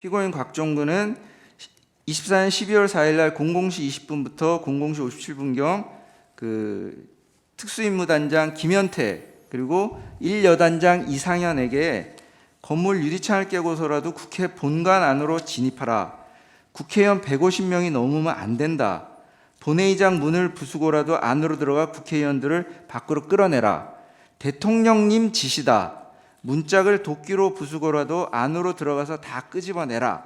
피고인 곽종근은 24년 12월 4일 날 00시 20분부터 00시 57분경 그 특수임무단장 김현태 그리고 1여단장 이상현에게 건물 유리창을 깨고서라도 국회 본관 안으로 진입하라. 국회의원 150명이 넘으면 안 된다. 본회의장 문을 부수고라도 안으로 들어가 국회의원들을 밖으로 끌어내라. 대통령님 지시다. 문짝을 도끼로 부수고라도 안으로 들어가서 다 끄집어내라.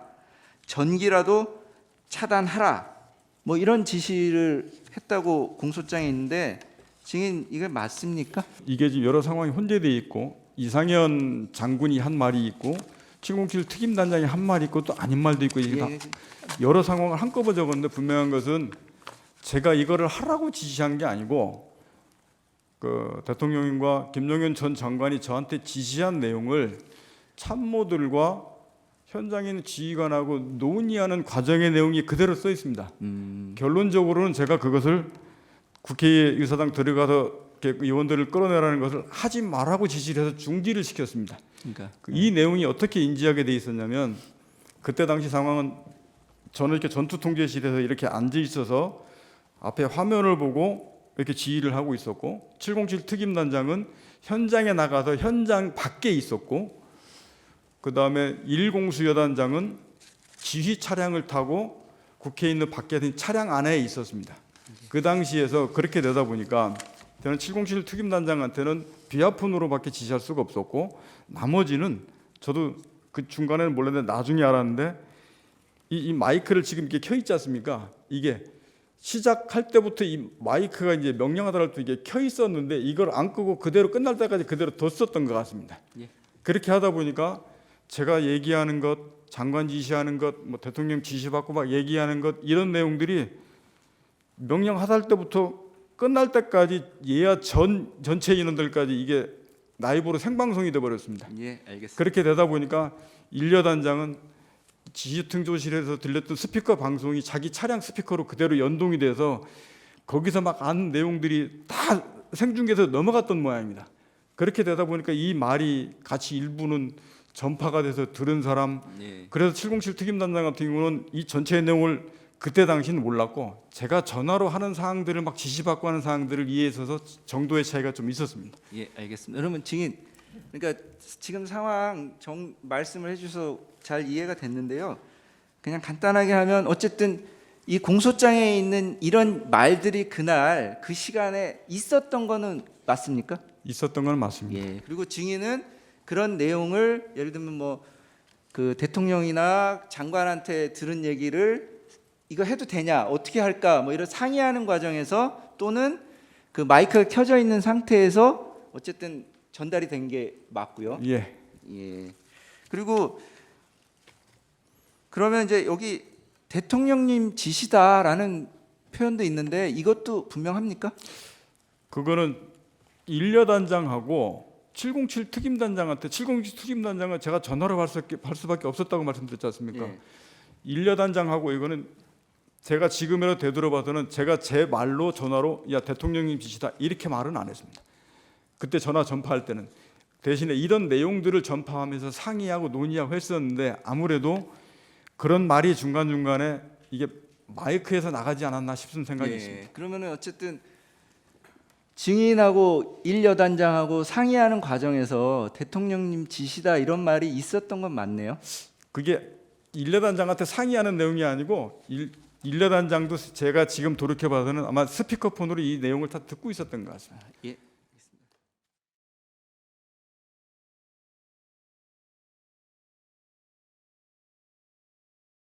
전기라도 차단하라. 뭐 이런 지시를 했다고 공소장에 있는데 증인 이게 맞습니까? 이게 지금 여러 상황이 혼재돼 있고 이상현 장군이 한 말이 있고 707 특임 단장이 한 말이 있고 또 아닌 말도 있고 이게 다 예. 여러 상황을 한꺼번에 적었는데 분명한 것은 제가 이거를 하라고 지시한 게 아니고 그 대통령님과 김용현 전 장관이 저한테 지시한 내용을 참모들과 현장에 있는 지휘관하고 논의하는 과정의 내용이 그대로 써 있습니다. 음, 결론적으로는 제가 그것을 국회의사당 들어가서 이렇게 의원들을 끌어내라는 것을 하지 말라고 지시를 해서 중지를 시켰습니다. 그러니까 그이 내용이 어떻게 인지하게 돼 있었냐면 그때 당시 상황은 저는 이렇게 전투 통제실에서 이렇게 앉아 있어서 앞에 화면을 보고 이렇게 지휘를 하고 있었고 707 특임단장은 현장에 나가서 현장 밖에 있었고 그 다음에 1공수 여단장은 지휘 차량을 타고 국회에 있는 밖에 있는 차량 안에 있었습니다. 그 당시에서 그렇게 되다 보니까 저는 707 특임단장한테는 비아폰으로밖에 지시할 수가 없었고 나머지는 저도 그 중간에는 몰랐는데 나중에 알았는데 이, 이 마이크를 지금 이렇게 켜 있지 않습니까? 이게 시작할 때부터 이 마이크가 이제 명령하더라도 이게 켜 있었는데 이걸 안 끄고 그대로 끝날 때까지 그대로 뒀었던 것 같습니다. 예. 그렇게 하다 보니까 제가 얘기하는 것, 장관 지시하는 것, 뭐 대통령 지시 받고 막 얘기하는 것 이런 내용들이 명령하달 때부터 끝날 때까지 예야 전 전체 인원들까지 이게 라이브로 생방송이 돼 버렸습니다. 예, 알겠습니다. 그렇게 되다 보니까 일여단장은 지휘통조실에서 들렸던 스피커 방송이 자기 차량 스피커로 그대로 연동이 돼서 거기서 막 아는 내용들이 다 생중계에서 넘어갔던 모양입니다. 그렇게 되다 보니까 이 말이 같이 일부는 전파가 돼서 들은 사람 예. 그래서 707 특임단장 같은 경우는 이 전체 내용을 그때 당시는 몰랐고 제가 전화로 하는 사항들을 막 지시받고 하는 사항들을 이해해서 정도의 차이가 좀 있었습니다. 예, 알겠습니다. 그러면 증인, 그러니까 지금 상황 정 말씀을 해주셔서 잘 이해가 됐는데요. 그냥 간단하게 하면 어쨌든 이 공소장에 있는 이런 말들이 그날 그 시간에 있었던 거는 맞습니까? 있었던 건 맞습니다. 예. 그리고 증인은 그런 내용을 예를 들면 뭐 그 대통령이나 장관한테 들은 얘기를 이거 해도 되냐 어떻게 할까 뭐 이런 상의하는 과정에서 또는 그 마이크가 켜져 있는 상태에서 어쨌든 전달이 된 게 맞고요. 예. 예. 그리고 그러면 이제 여기 대통령님 지시다라는 표현도 있는데 이것도 분명합니까? 그거는 일여단장하고 707 특임 단장한테 707 특임 단장은 제가 전화로 할, 수, 수밖에 없었다고 말씀드렸지 않습니까? 예. 일여단장하고 이거는 제가 지금이라도 되돌아봐서는 제가 제 말로 전화로 야 대통령님 지시다 이렇게 말은 안 했습니다. 그때 전화 전파할 때는 대신에 이런 내용들을 전파하면서 상의하고 논의하고 했었는데 아무래도 그런 말이 중간 중간에 이게 마이크에서 나가지 않았나 싶은 생각이 예. 있습니다. 그러면은 어쨌든 증인하고 일 여단장하고 상의하는 과정에서 대통령님 지시다 이런 말이 있었던 건 맞네요. 그게 일레단장한테 상의하는 내용이 아니고 일, 일레단장도 제가 지금 돌이켜 봐서는 아마 스피커폰으로 이 내용을 다 듣고 있었던 것 같습니다. 예,